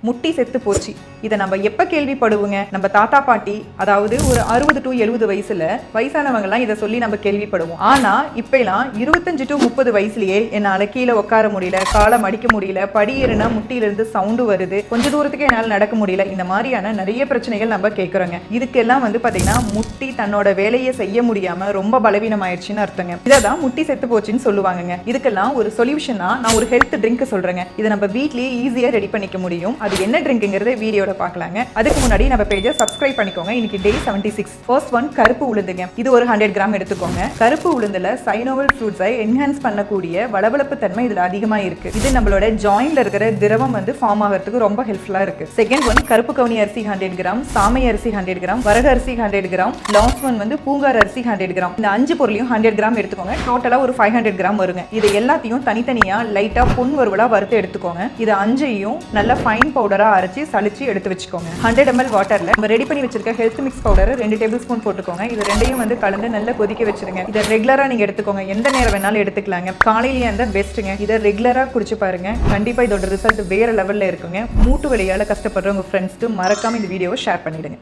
முட்டி செத்து போச்சு. இதை நம்ம எப்ப கேள்விப்படுவோங்க? நம்ம தாத்தா பாட்டி அதாவது ஒரு அறுபது டு எழுபது வயசுல வயசானவங்கலாம் இதை சொல்லி நம்ம கேள்விப்படுவோம். ஆனா இப்ப எல்லாம் இருபத்தஞ்சு டு முப்பது வயசுலயே என்னால கீழே உட்கார முடியல காலை மடிக்க முடியல படி ஏறுனா முட்டியில இருந்து சவுண்டு வருது கொஞ்ச தூரத்துக்கு என்னால நடக்க முடியல இந்த மாதிரியான நிறைய பிரச்சனைகள் நம்ம கேட்கறோங்க இதுக்கெல்லாம் வந்து பாத்தீங்கன்னா முட்டி தன்னோட வேலையை செய்ய முடியாம ரொம்ப பலவீனம் ஆயிடுச்சுன்னு அர்த்தங்க இதான் முட்டி செத்து போச்சுன்னு சொல்லுவாங்கங்க. இதுக்கெல்லாம் ஒரு சொல்யூஷனா நான் ஒரு ஹெல்த் ட்ரிங்க் சொல்றேங்க. இதை நம்ம வீட்லயே ஈஸியா ரெடி பண்ணிக்க முடியும். அது என்ன ட்ரிங்க்ங்கிறத வீடியோட பார்க்கலாங்க. அதுக்கு முன்னாடி நம்ம பேஜை சப்ஸ்கிரைப் பண்ணிக்கோங்க. இன்னைக்கு day seventy six first one கருப்பு உளுந்துங்க. இது ஒரு ஹண்ட்ரட் கிராம் எடுத்துக்கோங்க. கருப்பு உளுந்துல சைனோவல் ஃப்ரூட்ஸை என்ஹான்ஸ் பண்ணக்கூடிய வளவளப்பு தன்மை இதுல அதிகமாக இருக்கு. இது நம்மளோட ஜாயின்ல இருக்கிற திரவம் வந்து ஃபார்ம் ஆகிறதுக்கு ரொம்ப ஹெல்ப்ஃபுல்லாக இருக்கு. செகண்ட் ஒன் கருப்பு கவுனி அரிசி ஹண்ட்ரட் கிராம் சாமை அரிசி ஹண்ட்ரட் கிராம் வரக அரிசி ஹண்ட்ரட் கிராம் லாஸ்ட் ஒன் வந்து பூங்கார் அரிசி ஹண்ட்ரட் கிராம் இந்த அஞ்சு பொருளையும் ஹண்ட்ரட் கிராம் எடுத்துக்கோங்க. டோட்டலாக ஒரு ஃபைவ் ஹண்ட்ரட் கிராம் வருங்க. இது எல்லாத்தையும் தனித்தனியாக லைட்டாக பொன் வருவலாக வறுத்து எடுத்துக்கோங்க. இது அஞ்சையும் நல்லா ஃபைன் பவுடராக அரைச்சி சளிச்சு எடுத்து வச்சுக்கோங்க. ஹண்ட்ரட் எம்எல் வாட்டரில் நம்ம ரெடி பண்ணி வச்சிருக்க ஹெல்த் மிக்ஸ் பவுடர் ரெண்டு டேபிள் ஸ்பூன் போட்டுக்கோங்க. இது ரெண்டையும் வந்து கலந்து நல்லா கொதிக்க வச்சிருங்க. இதை ரெகுலராக நீங்கள் எடுத்துக்கோங்க. எந்த நேரம் வேணாலும் எடுத்துக்கலாங்க. காலையிலேயே அந்த பெஸ்ட்டுங்க இதை ரெகுலராக குடிச்சு பாருங்க. கண்டிப்பாக இதோட ரிசல்ட் வேற லெவலில் இருக்குங்க. மூட்டு வழியால் கஷ்டப்படுற உங்கள் ஃப்ரெண்ட்ஸ்க்கு மறக்காம இந்த வீடியோவை ஷேர் பண்ணிடுங்க.